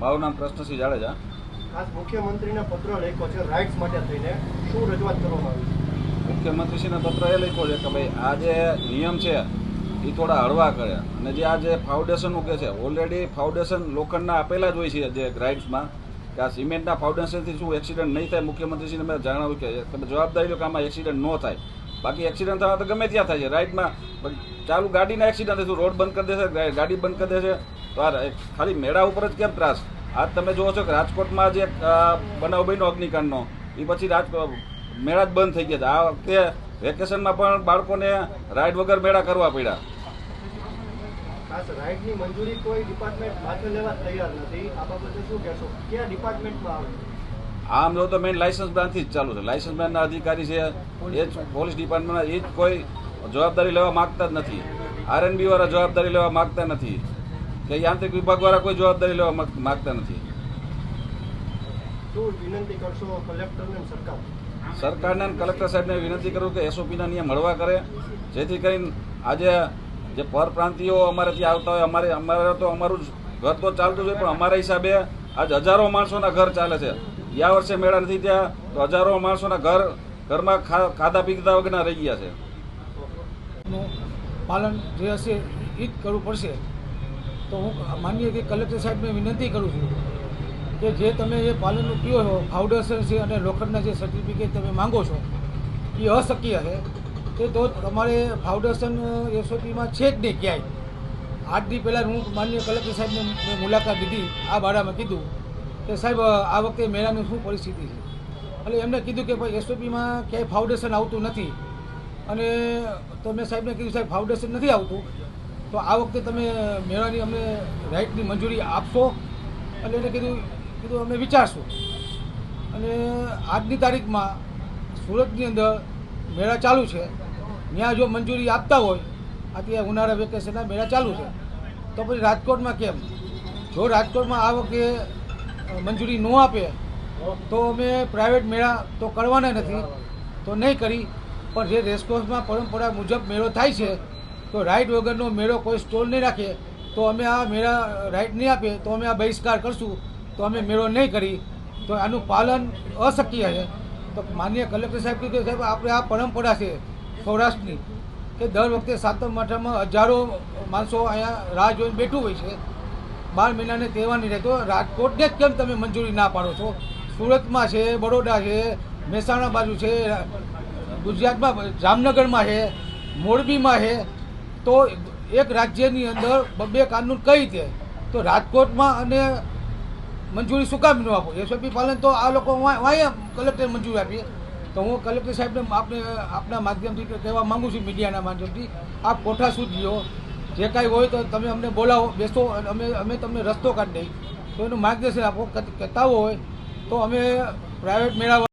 મારું નામ કૃષ્ણસિંહ જાડેજા. ખાસ મુખ્યમંત્રીને પત્ર લખ્યો છે રાઇટ્સ માટે થઈને શું રજૂઆત કરવામાં આવી મુખ્યમંત્રીશ્રીને પત્ર એ લખ્યો છે કે ભાઈ આ જે નિયમ છે એ થોડા હળવા કરે. અને જે આ જે ફાઉન્ડેશનનું કે છે ઓલરેડી ફાઉન્ડેશન લોખંડના આપેલા જ હોય છે જે ગ્રાઇડ્સમાં કે આ સિમેન્ટના ફાઉન્ડેશનથી શું એક્સિડન્ટ નહીં થાય મુખ્યમંત્રીશ્રીને મેં જણાવ્યું કે તમે જવાબદારી લો કે આમાં એક્સિડન્ટ ન થાય. બાકી એક્સિડન્ટ થવા તો ગમે ત્યાં થાય છે. રાઇડમાં ચાલુ ગાડીના એક્સિડન્ટ થયું રોડ બંધ કરી દેશે ગાડી બંધ કરી દેશે તો આ ખાલી મેળા ઉપર જ કેમ ત્રાસ? આજ તમે જુઓ છો કે રાજકોટમાં જે બનાવ બન્યો અગ્નિકાંડનો એ પછી રાજ મેળા જ બંધ થઈ ગયા હતા. આ વખતે વેકેશનમાં પણ બાળકોને રાઈડ વગર મેળા કરવા પડ્યા. રાઇડની મંજૂરી કોઈ ડિપાર્ટમેન્ટ હાથે લેવા તૈયાર નથી. આ બાબતે શું કહેશો? કયા ડિપાર્ટમેન્ટમાં આવે? આમ જો તો મેઇન લાયસન્સ બ્રાન્ચથી જ ચાલુ છે. લાયસન્સ બ્રાન્ચના અધિકારી છે એ જ પોલીસ ડિપાર્ટમેન્ટના એ જ કોઈ જવાબદારી લેવા માગતા જ નથી. આરએનબી વાળા જવાબદારી લેવા માગતા નથી. કે યાંત્રિક વિભાગ દ્વારા કોઈ જવાબદારી લેવા માંગતા નથી. સરકારને અને કલેક્ટર સાહેબને વિનંતી કરું કે એસઓપીના નિયમ હળવા કરે. જેથી કરીને આજે જે પરપ્રાંતિયો અમારે ત્યાં આવતા હોય અમારે અમારે તો અમારું જ ઘર તો ચાલતું જ હોય પણ અમારા હિસાબે આજ હજારો માણસોના ઘર ચાલે છે. ગયા વર્ષે મેળા નથી ત્યાં તો હજારો માણસોના ઘર ઘરમાં ખાધા પીધા વગરના રહી ગયા છે. પાલન જે હશે એ જ કરવું પડશે. તો હું માનીએ કે કલેક્ટર સાહેબને વિનંતી કરું છું કે જે તમે એ પાલનનું કયો છો, ફાઉન્ડેશન છે અને લોખંડના જે સર્ટિફિકેટ તમે માંગો છો, એ અશક્ય છે. તે તો તમારે ફાઉન્ડેશન એસઓપીમાં છે જ નહીં ક્યાંય. આઠ દી પહેલાં હું માનીય કલેક્ટર સાહેબને મુલાકાત લીધી, આ બારામાં કીધું કે સાહેબ, આ વખતે મેળાની શું પરિસ્થિતિ છે? એટલે એમને કીધું કે ભાઈ, એસઓપીમાં ક્યાંય ફાઉન્ડેશન આવતું નથી. અને તો મેં સાહેબને કીધું, સાહેબ, ફાઉન્ડેશન નથી આવતું. તો આ વખતે તમે મેળાની અમને રાઇટની મંજૂરી આપશો? એટલે એને કીધું કીધું અમે વિચારશું. અને આજની તારીખમાં સુરતની અંદર મેળા ચાલુ છે. ત્યાં જો મંજૂરી આપતા હોય અત્યારે ઉનાળા વેકેશનના મેળા ચાલુ છે. તો પછી રાજકોટમાં કેમ? જો રાજકોટમાં આ વખતે મંજૂરી ન આપે, તો અમે પ્રાઇવેટ મેળા તો કરવાના નથી, તો નહીં કરી. પણ જે રેસકોર્સમાં પરંપરા મુજબ મેળો થાય છે તો રાઈટ વગરનો મેળો કોઈ સ્ટોલ નહીં રાખે, તો અમે આ મેળા રાઈડ નહીં આપે તો અમે આ બહિષ્કાર કરશું. તો અમે મેળો નહીં કરી. તો આનું પાલન અશક્ય છે. તો માન્ય કલેક્ટર સાહેબ કીધું, સાહેબ, આપણે આ પરંપરા છે સૌરાષ્ટ્રની, કે દર વખતે સાતમ આઠમમાં હજારો માણસો અહીંયા રાહ જોઈને બેઠું હોય છે. બાર મહિનાને તહેવાર નહીં રહેતો રાજકોટને જ કેમ તમે મંજૂરી ના પાડો છો? સુરતમાં છે, બરોડા છે, મહેસાણા બાજુ છે, ગુજરાતમાં, જામનગરમાં છે, મોરબીમાં છે તો એક રાજ્યની અંદર બબ્બે કાનૂન કઈ રીતે? તો રાજકોટમાં અને મંજૂરી શું કામ ન આપો. એસઓપી પાલન તો આ લોકો વાં- કલેક્ટર મંજૂરી આપીએ તો હું કલેક્ટર સાહેબને આપણે આપના માધ્યમથી કહેવા માંગુ છું, મીડિયાના માધ્યમથી આપ કોઠા સૂચજો જે કાંઈ હોય તો તમે અમને બોલાવો, બેસો, અને અમે અમે તમને રસ્તો કાઢી દઈ. તો એનું માર્ગદર્શન આપો કહેતા હોય તો અમે પ્રાઇવેટ મેળા